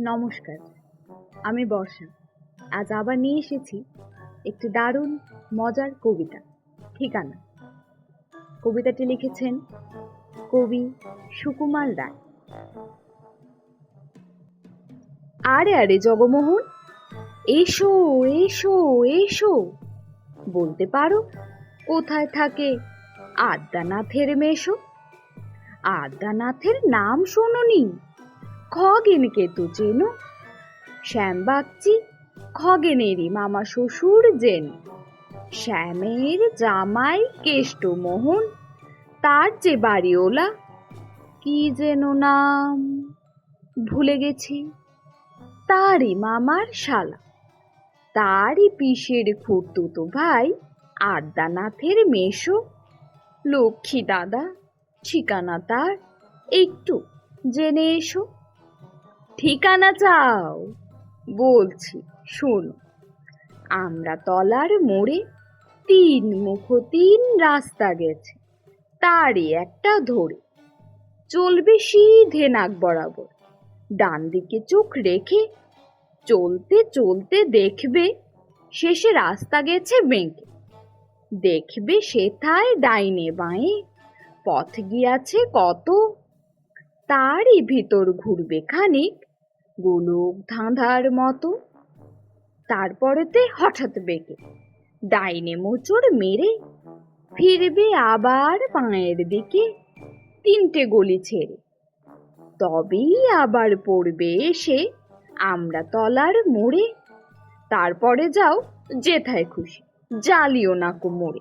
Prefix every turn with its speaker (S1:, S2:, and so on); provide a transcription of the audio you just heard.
S1: নমস্কার, আমি বর্ষা। আজ আবার নিয়ে এসেছি একটি দারুণ, মজার কবিতা, ঠিকানা। কবিতাটি লিখেছেন কবি সুকুমার রায়। আরে আরে, জগমোহন, এসো এসো এসো। বলতে পারো, কোথায় থাকে আদ্যানাথের মেশো? আদ্যানাথের নাম শোনোনি। খগেনকে তো চেনো। শ্যামবাগচি, খগেনেরই মামা শ্বশুর জেন। শ্যামের জামাই কেষ্টমোহন, তার যে বাড়িওলা, কি যেন নাম? ভুলে গেছি। তারই মামার শালা। তারই পিসের খুঁড়তুতো ভাই, আদ্যানাথের মেশো লক্ষ্মী দাদা, ঠিকানা তার, একটু জেনে এসো। ঠিকানা চাও? বলছি, শোনো, আমরা তলার মোড়ে তিন মুখ তিন রাস্তা গেছে, তারই একটা ধরে। চলবে সিধে নাক বরাবর, ডান দিকে চোখ রেখে চলতে চলতে দেখবে শেষে রাস্তা গেছে বেঁকে। দেখবে সেথায় ডাইনে বাঁয়ে, পথ গিয়াছে কত, তারই ভিতর ঘুরবে খানিক গোলক ধাঁধার মতো। তারপরেতে হঠাৎ বেঁকে ডাইনে মোচড় মেরে ফিরবে আবার পায়ের দিকে তিনটে গলি ছেড়ে। তবেই আবার পড়বে এসে আমরা তলার মোড়ে। তারপরে যাও, যেথায় খুশি, জ্বালিও না মোড়ে